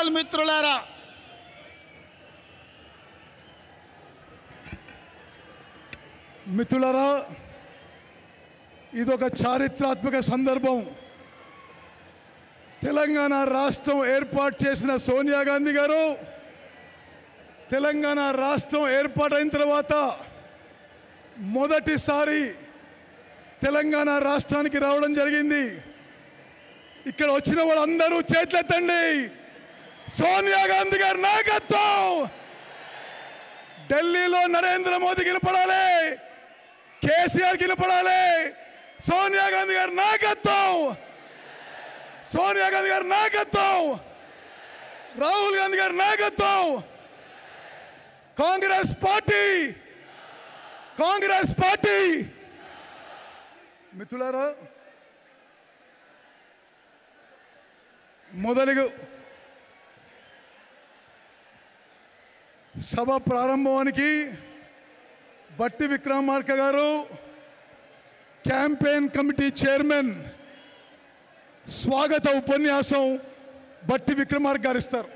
ధన్యవాదాలు మిత్రులారా. మిత్రులరా ఇదొక చారిత్రాత్మక సందర్భం. తెలంగాణ రాష్ట్రం ఏర్పాటు చేసిన సోనియా గాంధీ గారు తెలంగాణ రాష్ట్రం ఏర్పాటైన తర్వాత మొదటిసారి తెలంగాణ రాష్ట్రానికి రావడం జరిగింది. ఇక్కడ వచ్చిన వాళ్ళందరూ చేతులెత్తండి. సోనియా గాంధీ గారి నాయకత్వం! ఢిల్లీలో నరేంద్ర మోదీ గెలపడాలి! కేసీఆర్ గెలపడాలి! సోనియా గాంధీ గారి నాయకత్వం! సోనియా గాంధీ గారి నాయకత్వం! రాహుల్ గాంధీ గారి నాయకత్వం! కాంగ్రెస్ పార్టీ! కాంగ్రెస్ పార్టీ! మిత్రులారా మొదలుగు. సభ ప్రారంభానికి బట్టి విక్రమార్క గారు క్యాంపెయిన్ కమిటీ చైర్మన్ స్వాగత ఉపన్యాసం బట్టి విక్రమార్క గారు ఇస్తారు